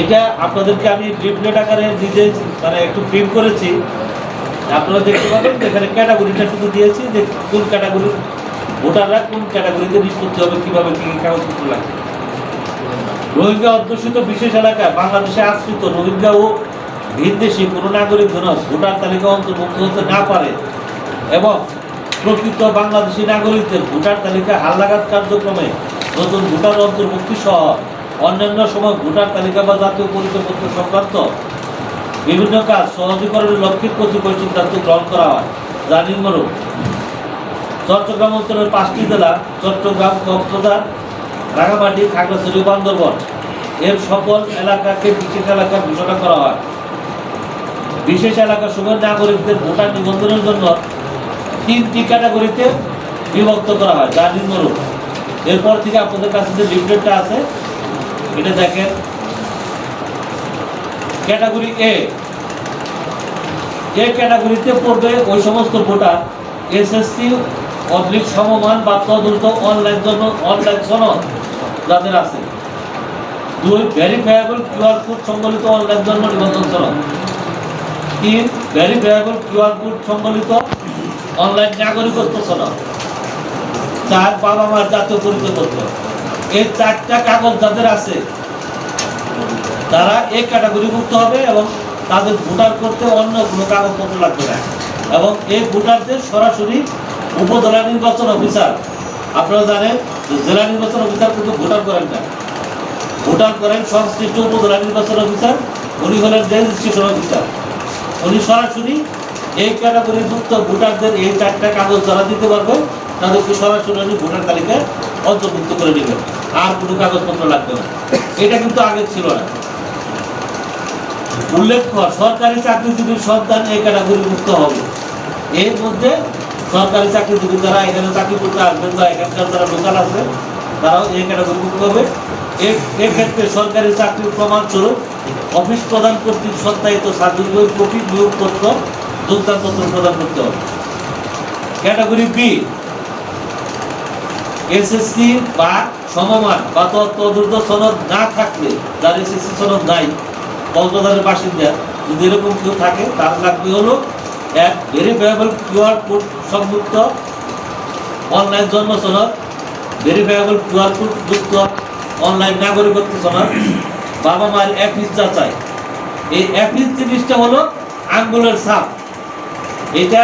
এটা আপনাদেরকে আমি লিফলেট আকারে নিজে মানে একটু প্রিন্ট করেছি। আপনারা দেখতে পাবেন এখানে ক্যাটাগরিটা শুধু দিয়েছি যে কোন ক্যাটাগরির ভোটাররা কোন ক্যাটাগরিতে নিষ্পত্তি হবে, কীভাবে কি কাগজপত্র লাগবে। রোহিঙ্গা অধ্যুষিত বিশেষ এলাকায় বাংলাদেশে আশ্রিত রোহিঙ্গা ও ভিনদেশি কোনো নাগরিক যেন ভোটার তালিকা অন্তর্ভুক্ত হতে না পারে এবং প্রকৃত বাংলাদেশি নাগরিকদের ভোটার তালিকায় হালনাগাদ কার্যক্রমে নতুন ভোটার অন্তর্ভুক্তি সহ অন্যান্য সময় ভোটার তালিকা বা জাতীয় পরিচয় পরিচয়পত্র সংক্রান্ত বিভিন্ন কাজ সহজীকরণের লক্ষ্যে কতিপয় সিদ্ধান্ত গ্রহণ করা হয়। যা নিম্নরূপ। চট্টগ্রাম অঞ্চলের পাঁচটি জেলা, চট্টগ্রাম, কক্সবাজার, রাঙামাটি, খাগড়াছড়ি, বান্দরবন। এর সকল এলাকাকে বিশেষ এলাকা ঘোষণা করা হয়। বিশেষ এলাকা সময় নাগরিকদের ভোটার নিবন্ধনের জন্য তিনটি ক্যাটাগরিতে বিভক্ত করা হয় যা নিম্নরূপ। এরপর থেকে আপনাদের কাছে যে লিফলেটটা আছে এটা দেখেন। ক্যাটাগরি এ এই ক্যাটাগরিতে পড়বে ওই সমস্ত ভোটার এসএসসি অবলিক সমমান বা তদন্ত অনলাইন জন্য অনলাইন সনদ যাদের আছে। দুই, ভেরিফায়েবল কিউআর কোড সম্বলিত অনলাইন জন্ম নিবন্ধন সনদ। তিন, ভেরিফায়েবল কিউআর কোড সম্বলিত অনলাইন নাগরিকত্ব সনদ। চার বাবা মার জাতীয় পরিচয়পত্র। এই চারটা কাগজ যাদের আছে, তারা এই ক্যাটাগরিভুক্ত হবে এবং তাদের ভোটার করতে অন্য কোনো কাগজপত্র লাগবে না। এবং এই ভোটারদের সরাসরি উপজেলা নির্বাচন অফিসার আপনারা জানেন জেলা নির্বাচন অফিসার কিন্তু ভোটার করেন না। ভোটার করেন সংশ্লিষ্ট উপজেলা নির্বাচন অফিসার উনি হলেন রেজিস্ট্রেশন অফিসার উনি সরাসরি এই ক্যাটাগরিভুক্ত ভোটারদের এই চারটা কাগজ যারা দিতে পারবে, তাদেরকে সরাসরি ভোটার তালিকায় অন্তর্ভুক্ত করে নেবেন। আর কোনো কাগজপত্র লাগবে না। এটা কিন্তু আগে ছিল না। উল্লেখ্য সরকারি চাকরিজীবীর সন্তান এই ক্যাটাগরিভুক্ত হবে। এর মধ্যে সরকারি চাকরিজীবী যারা এখানে চাকরি করতে আসবেন বা এখানকার যারা লোকাল আছে, তারাও এই ক্যাটাগরিভুক্ত হবে। এক্ষেত্রে সরকারি চাকরির প্রমাণস্বরূপ অফিস প্রদান কর্তৃক সত্যায়িত সার্টিফিকেট কপি, নিয়োগপত্র, যোগদানপত্র প্রদান করতে হবে। ক্যাটাগরি বি এসএসসি বা সমমান বা তদুর্ধ সনদ না থাকলে, যার এসএসসি সনদ নাই, কক্সবাজারের বাসিন্দা যদি এরকম কেউ থাকে, তার লাগবে হলো এক ভেরিফায়েবল কিউআর কোড সংযুক্ত অনলাইন জন্ম সনদ ভেরিফায়েবল কিউআর কোড যুক্ত অনলাইন নাগরিকত্ব সনদ। বাবা মায়ের অ্যাপিস যাচাই। এই অ্যাপিস জিনিসটা হলো আঙ্গুলের ছাপ। এটা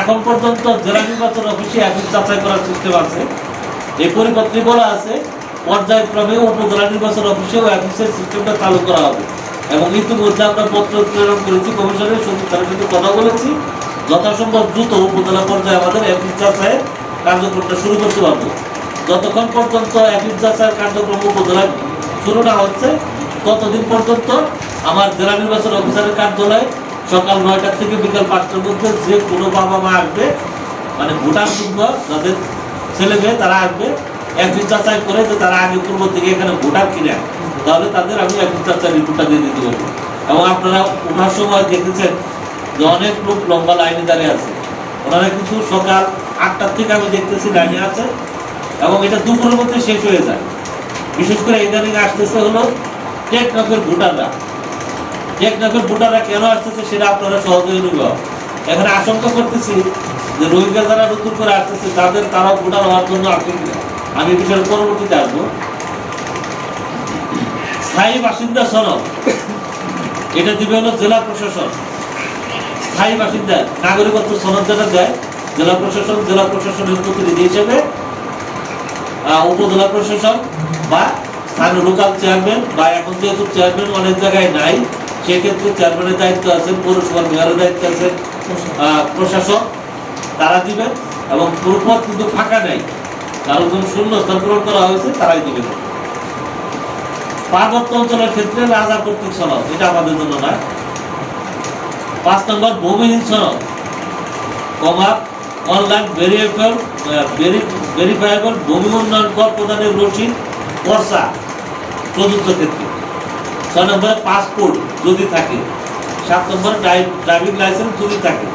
এখন পর্যন্ত জেলা নির্বাচন অফিসে অ্যাপিস যাচাই করার সিস্টেম আছে। পরিপত্রে বলা আছে, পর্যায়ক্রমে উপজেলা নির্বাচন অফিসেও অ্যাপিসের সিস্টেমটা চালু করা হবে। এবং ইতিমধ্যে আমরা পত্র প্রেরণ করেছি, কমিশনের সচিব তার সাথে কথা বলেছি। যথাসম্ভব দ্রুত উপজেলা পর্যায়ে আমাদের অ্যাপিস যাচাইয়ের কার্যক্রমটা শুরু করতে পারব। যতক্ষণ পর্যন্ত অ্যাপিস যাচাইয়ের কার্যক্রম উপজেলায় শুরু না হচ্ছে, ততদিন পর্যন্ত আমার জেলা নির্বাচন অফিসারের কার্যালয়ে সকাল নয়টা থেকে বিকাল পাঁচটার মধ্যে যে কোনো বাবা মা আসবে মানে ভোটার যোগ্য যাদের ছেলে মেয়ে তারা আসবে, একদিন যাচাই করে যে তারা আগে পূর্ব থেকে এখানে ভোটার কিনে। তাহলে তাদের আমি একদিন যাচাই রিপোর্টটা দিয়ে দিতে পারব। এবং আপনারা ওঠার সময় দেখেছেন যে অনেক লোক লম্বা লাইনে দাঁড়িয়ে আছে। ওনারা কিন্তু সকাল আটটার থেকে আমি দেখতেছি লাইনে আছে এবং এটা দুপুরের মধ্যে শেষ হয়ে যায়। বিশেষ করে ইদানিং আসতেছে হলো টেকনকের ভোটাররা। টেকনকের ভোটাররা কেন আসতেছে সেটা আপনারা সহজে অনুভব। এখানে আশঙ্কা করতেছি যে রোহিঙ্গা যারা নতুন করে আসতেছে, তাদের তারা ভোটার হওয়ার জন্য আসবে আমি এই বিষয়ে পরবর্তীতে আসব। স্থায়ী বাসিন্দা সনদ। এটা দিবে হলো জেলা প্রশাসন। স্থায়ী বাসিন্দা, নাগরিকত্ব সনদ যেটা দেয়, জেলা প্রশাসন, জেলা প্রশাসনের প্রতিনিধি হিসেবে উপজেলা প্রশাসন বা স্থানীয় লোকাল চেয়ারম্যান বা এখন যেহেতু চেয়ারম্যান অনেক জায়গায় নাই, সেক্ষেত্রে চেয়ারম্যানের দায়িত্ব আছে, পৌরসভার মেয়রের দায়িত্ব আছে প্রশাসক তারা দিবেন এবং পুরোপথ কিন্তু ফাঁকা নেই। কারও যখন শূন্য স্থান পূরণ করা হয়েছে, তারাই দিবেন পার্বত্য অঞ্চলের ক্ষেত্রে রাজা কর্তৃক সনদ, এটা আমাদের জন্য না। পাঁচ নম্বর, ভূমিহীন সনদ। কমা, অনলাইন ভেরিয়েবল ভেরিফায়েবল ভূমি উন্নয়ন কর প্রদানের রসিদ, বর্ষা প্রযুক্ত ক্ষেত্রে। ছয় নম্বরে, পাসপোর্ট যদি থাকে। সাত নম্বরে ড্রাইভিং লাইসেন্স যদি থাকে।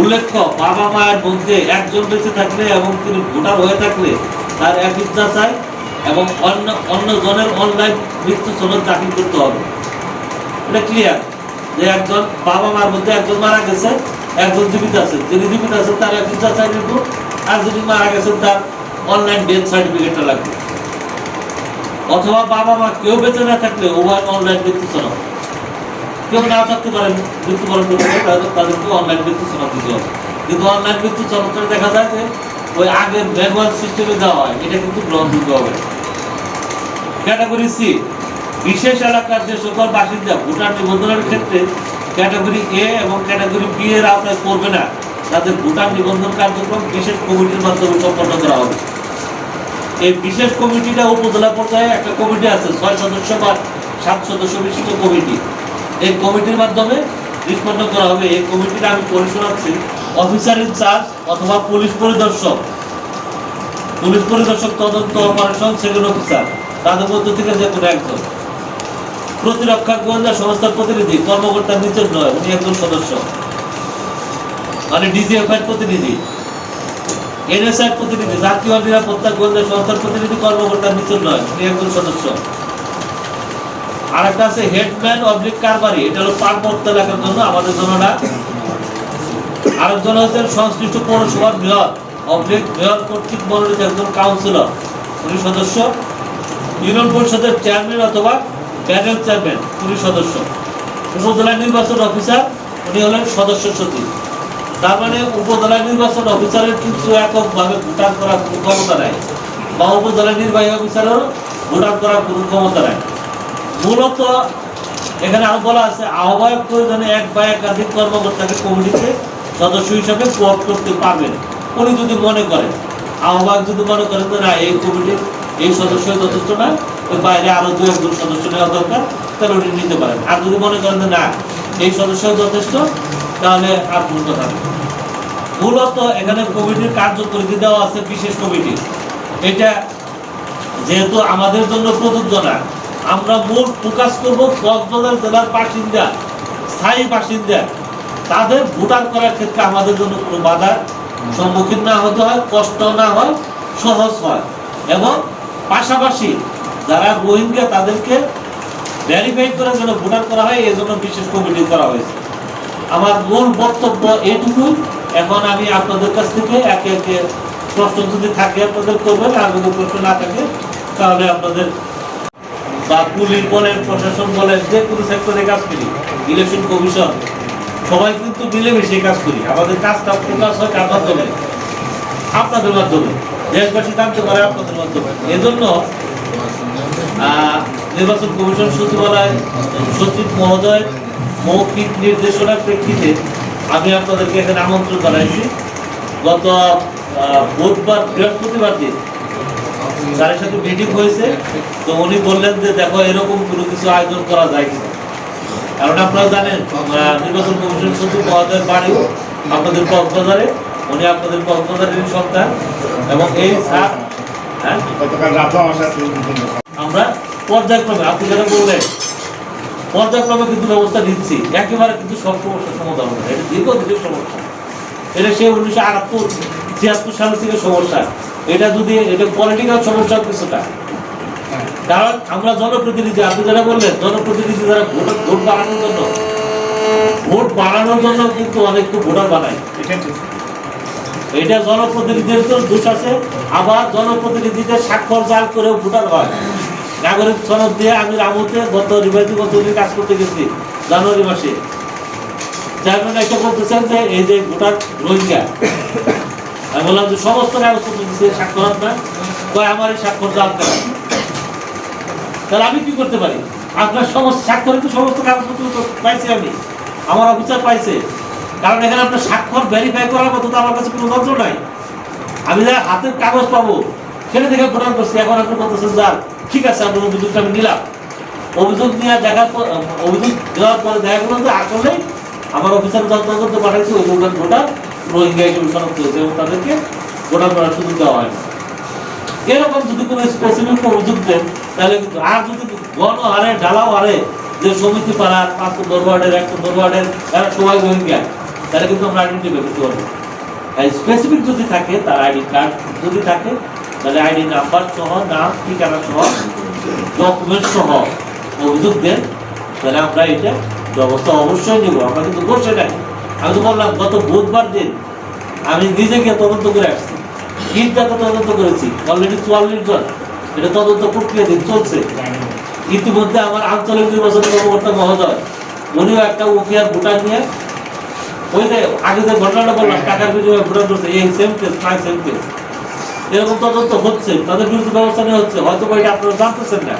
উল্লেখ্য, বাবা মায়ের মধ্যে একজন বেঁচে থাকলে এবং তিনি ভোটার হয়ে থাকলে তার এক ইচ্ছা চাই এবং অন্য অন্য জনের অনলাইন মৃত্যু সনদ দাখিল করতে হবে। এটা ক্লিয়ার যে একজন বাবা মার মধ্যে একজন মারা গেছে, একজন জীবিত আছে। যিনি জীবিত আছে তার একজন চাচাই কিন্তু আর যিনি মারা গেছেন তার অনলাইন ডেথ সার্টিফিকেটটা লাগবে। অথবা বাবা মা কেউ বেঁচে না থাকলে উভয় অনলাইন মৃত্যু সনদ কেউ না থাকতে পারেন? মৃত্যুবরণ করতে পারে তাদের তাদেরকে অনলাইন মৃত্যু সনদ দিতে হবে। কিন্তু অনলাইন মৃত্যু সনদটা দেখা যায় যে, ওই আগের ম্যানুয়াল সিস্টেমে দেওয়া হয়, এটা কিন্তু গ্রহণযোগ্য হবে। ক্যাটাগরি সি বিশেষ এলাকার যে সকল বাসিন্দা ভোটার নিবন্ধনের ক্ষেত্রে ক্যাটাগরি এ এবং ক্যাটাগরি বি এর আওতায় পড়বে না। তাদের ভোটার নিবন্ধন কার্যক্রম বিশেষ কমিটির মাধ্যমে সম্পন্ন করা হবে। এই বিশেষ কমিটিটা উপজেলা পর্যায়ে একটা কমিটি আছে, ছয় সদস্য বা সাত সদস্য বিশিষ্ট কমিটি। এই কমিটির মাধ্যমে নিষ্পন্ন করা হবে। এই কমিটিটা আমি পড়ে শোনাচ্ছি অফিসার ইনচার্জ অথবা পুলিশ পরিদর্শক। পুলিশ পরিদর্শক তদন্ত অপারেশন সেকেন্ড অফিসার। তাদের মধ্য থেকে যে কোনো একজন। প্রতিরক্ষা গোয়েন্দা সংস্থার প্রতিনিধি, কর্মকর্তার নিচের নয়, উনি একজন সদস্য। মানে ডিজিএফআই প্রতিনিধি। এনএসআই প্রতিনিধি, জাতীয় নিরাপত্তা গোয়েন্দা সংস্থার প্রতিনিধি, কর্মকর্তার নিচের নয়, উনি একজন সদস্য। আর একটা আছে হেডম্যান অবলিক কারবারি। এটা হলো পার্বত্য এলাকার জন্য আমাদের জন্য না আরেকজন হচ্ছেন সংশ্লিষ্ট পৌরসভার মেয়র অবলিক মেয়র কর্তৃক মনোনীত একজন কাউন্সিলর উনি সদস্য। ইউনিয়ন পরিষদের চেয়ারম্যান অথবা প্যানেল চেয়ারম্যান উনি সদস্য। উপজেলা নির্বাচন অফিসার উনি হলেন সদস্য সচিব। তার মানে উপজেলা নির্বাচন অফিসারের কিন্তু এককভাবে ভোটার করার ক্ষমতা নাই, বা উপজেলা নির্বাহী অফিসারেরও ভোটার করার কোনো ক্ষমতা নাই। মূলত এখানে আরও বলা আছে, আহ্বায়ক প্রয়োজনে এক বা একাধিক কর্মকর্তাকে কমিটিতে সদস্য হিসাবে কোয়াপ করতে পারবেন। উনি যদি মনে করেন, আহ্বায়ক যদি মনে করেন যে না, এই কমিটির এই সদস্য যথেষ্ট না ওই বাইরে আরও দু একজন সদস্য নেওয়া দরকার, তাহলে উনি নিতে পারেন। আর যদি মনে করেন যে না, এই সদস্য যথেষ্ট, তাহলে আর ভুল কথা মূলত এখানে কমিটির কার্যপরিধি দেওয়া আছে বিশেষ কমিটি। এটা যেহেতু আমাদের জন্য প্রযোজ্য না আমরা মূল ফোকাস করব কক্সবাজার জেলার বাসিন্দা, স্থায়ী বাসিন্দা। তাদের ভোটার করার ক্ষেত্রে আমাদের জন্য কোনো বাধার সম্মুখীন না হতে হয়, কষ্ট না হয়, সহজ হয়। এবং পাশাপাশি যারা রোহিঙ্গা, তাদেরকে ভ্যারিফাই করে যেন ভোটার করা হয়, এই জন্য বিশেষ কমিটি করা হয়েছে। আমার মূল বক্তব্য এইটুকুই এখন আমি আপনাদের কাছ থেকে একে একে প্রশ্ন যদি থাকে, আপনাদের করবেন, আর যদি প্রশ্ন না থাকে, তাহলে আপনাদের বা পুলিশ বলেন, প্রশাসন বলেন, যে কোনো সেক্টরে কাজ করি ইলেকশন কমিশন সবাই কিন্তু মিলেমিশে কাজ করি। আমাদের কাজটা ফোকাস হয় কার মাধ্যমে? আপনাদের মাধ্যমে। দেশবাসী জানতে পারে আপনাদের মাধ্যমে। এজন্য নির্বাচন কমিশন সচিবালয়, সচিব মহোদয়, মৌখিক নির্দেশনার প্রেক্ষিতে আমি আপনাদেরকে এখানে আমন্ত্রণ জানাইছি। গত বুধবার, বৃহস্পতিবার দিন যার সাথে মিটিং হয়েছে। তো উনি বললেন যে দেখো এরকম কোনো কিছু আয়োজন করা যায় কিনা? কারণ আপনারা জানেন নির্বাচন কমিশন সচিব মহোদয়ের বাড়িও আপনাদের কক্সবাজারে উনি আপনাদের কক্সবাজারের সন্তান এবং এই স্যার হ্যাঁ? আমরা পর্যায়ক্রমে আপনি যেটা বললেন পর্যায়ক্রমে কিন্তু ব্যবস্থা নিচ্ছি। একেবারে কিন্তু সব সমস্যার সমাধান হবে এটা দীর্ঘদিনের সমস্যা। এটা সে উনিশশো আটাত্তর ছিয়াত্তর সাল থেকে সমস্যা। এটা যদি এটা পলিটিক্যাল সমস্যা কিছুটা। কারণ আমরা জনপ্রতিনিধি আপনি যারা বললেন জনপ্রতিনিধি যারা ভোট ভোট বাড়ানোর জন্য ভোট বাড়ানোর জন্য কিন্তু অনেক তো ভোটার বানায়। এটা জনপ্রতিনিধিদের তো দোষ আছে আবার জনপ্রতিনিধিদের স্বাক্ষর জাল করেও ভোটার হয়। নাগরিক সনদ দিয়ে আমি রামুতে গত নির্বাচনী বছর কাজ করতে গেছি জানুয়ারি মাসে। চেয়ারম্যান একটা বলতেছেন যে এই যে ভোটার রোহিঙ্গা আমি বললাম যে সমস্ত কাগজপত্র দিচ্ছে স্বাক্ষর না কয়, আমার এই স্বাক্ষর করা তাহলে আমি কি করতে পারি? আপনার সমস্ত স্বাক্ষরে তো সমস্ত কাগজপত্র পাইছি আমি। আমার অফিসার পাইছে। কারণ এখানে আপনার স্বাক্ষর ভেরিফাই করার মতো তো আমার কাছে কোনো যন্ত্র নাই। আমি যা হাতের কাগজ পাবো, সেটা দেখে ভোটার করছি। এখন আপনি বলতেছেন যার ঠিক আছে, আপনার অভিযোগটা আমি নিলাম। অভিযোগ নিয়ে দেখার পর, অভিযোগ দেওয়ার পরে দেখা গেলো যে আসলে আমার অফিসার যন্ত্র করতে পাঠাইছে ওই ভোটার। রোহিঙ্গা হিসেবে শনাক্ত হয়েছে এবং তাদেরকে ভোটার করার সুযোগ দেওয়া হয় না এরকম যদি কোনো স্পেসিফিক অভিযোগ দেন, তাহলে আর যদি গণ হারে ডালাও হারে যে সমিতি পাড়ার পাঁচ দরবারের একটা দরবারের এরা সবাই রোহিঙ্গা, তাহলে কিন্তু আমরা আইডেন্টিফাই করতে পারব। স্পেসিফিক যদি থাকে, তার আইডি কার্ড যদি থাকে, তাহলে আইডি নাম্বার সহ, নাম, ঠিকানা সহ ডকুমেন্ট সহ অভিযোগ দেন, তাহলে আমরা এটা ব্যবস্থা অবশ্যই নিব। আমরা কিন্তু বসে নাই আমি তো বললাম, গত বুধবার দিন আমি নিজেকে তদন্ত করে আসছি। ঈদগাতে তদন্ত করেছি অলরেডি চুয়াল্লিশ জন। এটা তদন্ত প্রক্রিয়া দিন চলছে। ইতিমধ্যে আমার আঞ্চলিক নির্বাচন কর্মকর্তা মহোদয়, উনিও একটা উকিয়ার ভোটার নিয়ে, ওই যে আগে যে ঘটনাটা বললাম, টাকার বিনিময়ে ভোটার করছে এই সেম কেস প্রায় সেম কেস এরকম তদন্ত হচ্ছে, তাদের বিরুদ্ধে ব্যবস্থা নেওয়া হচ্ছে, হয়তো বা এটা আপনারা জানতেছেন না।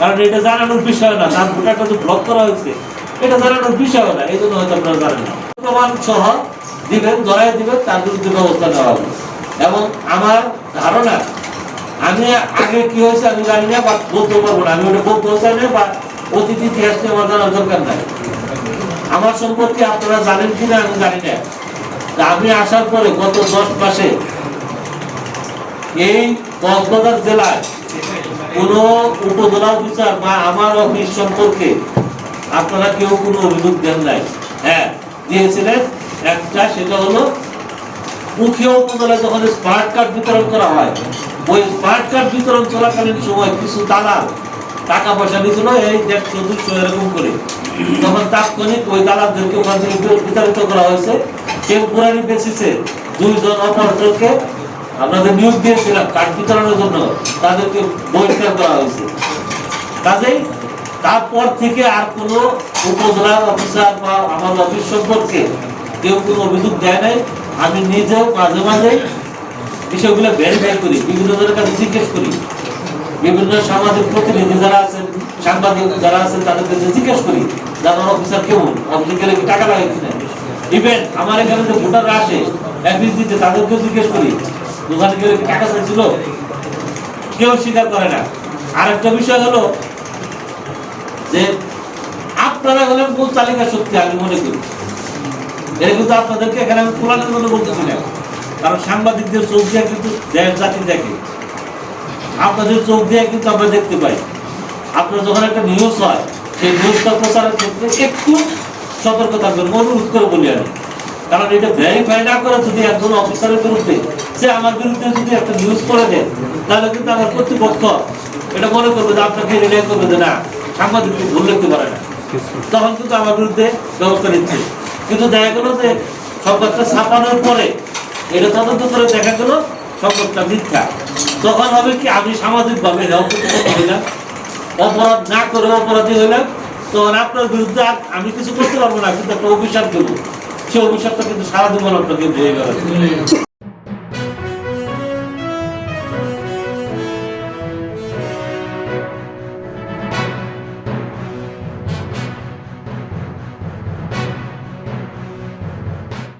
কারণ এটা জানানোর বিষয় না, তার ভোটারটা যে ব্লক করা হয়েছে। এটা জানানোর বিষয় না, এই জন্য হয়তো আপনারা জানেন না। প্রমাণ সহ দিবেন ধরাই দিবেন, তার বিরুদ্ধে ব্যবস্থা নেওয়া হবে। এবং আমার ধারণা, আমি আগে কি হয়েছে আমি জানি না বা বলতে পারব না। আমি ওটা বলতে চাই না বা অতীত ইতিহাস নিয়ে আমার জানার দরকার নাই। আমার সম্পর্কে আপনারা জানেন কিনা আমি জানি না। আমি আসার পরে গত দশ মাসে এই কক্সবাজার জেলায় কোন উপজেলা অফিসার বা আমার অফিস সম্পর্কে আপনারা কেউ কোনো অভিযোগ দেন নাই। দিয়েছিলেন একটা, সেটা হলো মুখিয়া উপজেলায় যখন স্মার্ট কার্ড বিতরণ করা হয়, ওই স্মার্ট কার্ড বিতরণ চলাকালীন সময় কিছু দালাল টাকা পয়সা নিয়েছিল, এই দেড়শো দুশো এরকম করে। তখন তাৎক্ষণিক ওই দালালদেরকে ওখান থেকে বিতাড়িত করা হয়েছে। টেম্পোরারি বেসিসে দুইজন অপারেটরকে আপনাদের নিয়োগ দিয়েছিলাম, কার্ড বিতরণের জন্য। তাদেরকে বহিষ্কার করা হয়েছে। কাজেই তারপর থেকে আর কোনো উপজেলার অফিসার বা আমার অফিস সম্পর্কে কেউ কোনো অভিযোগ দেয় নাই। আমি নিজেও মাঝে মাঝে বিষয়গুলো ভেরিফাই করি বিভিন্ন জনের কাছে জিজ্ঞেস করি। বিভিন্ন সামাজিক প্রতিনিধি যারা আছেন, সাংবাদিক যারা আছেন, তাদের কাছে জিজ্ঞেস করি যে আমার অফিসার কেমন? অফিসে গেলে কি টাকা লাগে কিনা? ইভেন আমার এখানে যে ভোটাররা আসে অ্যাপিস দিতে তাদেরকেও জিজ্ঞেস করি, দোকানে গেলে কি টাকা চাইছিল? কেউ স্বীকার করে না। আরেকটা বিষয় হলো যে আপনারা হলেন মূল তালিকা শক্তি, আমি মনে করি। এটা কিন্তু আপনাদেরকে এখানে আমি খোলানোর জন্য বলতেছি না। কারণ সাংবাদিকদের চোখ দিয়ে কিন্তু দেশ, জাতি দেখে। আপনাদের চোখ দিয়ে কিন্তু আমরা দেখতে পাই। আপনার যখন একটা নিউজ হয়, সেই নিউজটা প্রচারের ক্ষেত্রে একটু সতর্ক থাকবেন অনুরোধ করে বলি আমি। কারণ এটা ভেরিফাই না করে যদি একজন অফিসারের বিরুদ্ধে সে আমার বিরুদ্ধে যদি একটা নিউজ করে দেয়, তাহলে কিন্তু আমার কর্তৃপক্ষ এটা মনে করবে যে আপনাকে রিলাই করবে যে না সাংবাদিককে ভুল লিখতে পারে না। তখন কিন্তু আমার বিরুদ্ধে ব্যবস্থা নিচ্ছে। কিন্তু দেখা গেল যে সংবাদটা ছাপানোর পরে এটা তদন্ত করে দেখা গেল সংবাদটা মিথ্যা। তখন হবে কি, আমি সামাজিকভাবে হইলাম অপরাধ না করে অপরাধী হইলাম। তখন আপনার বিরুদ্ধে আমি কিছু করতে পারব না, কিন্তু একটা অভিশাপ দেবো। সেই অভিশাপটা কিন্তু সারা আপনাকে দিয়ে গেল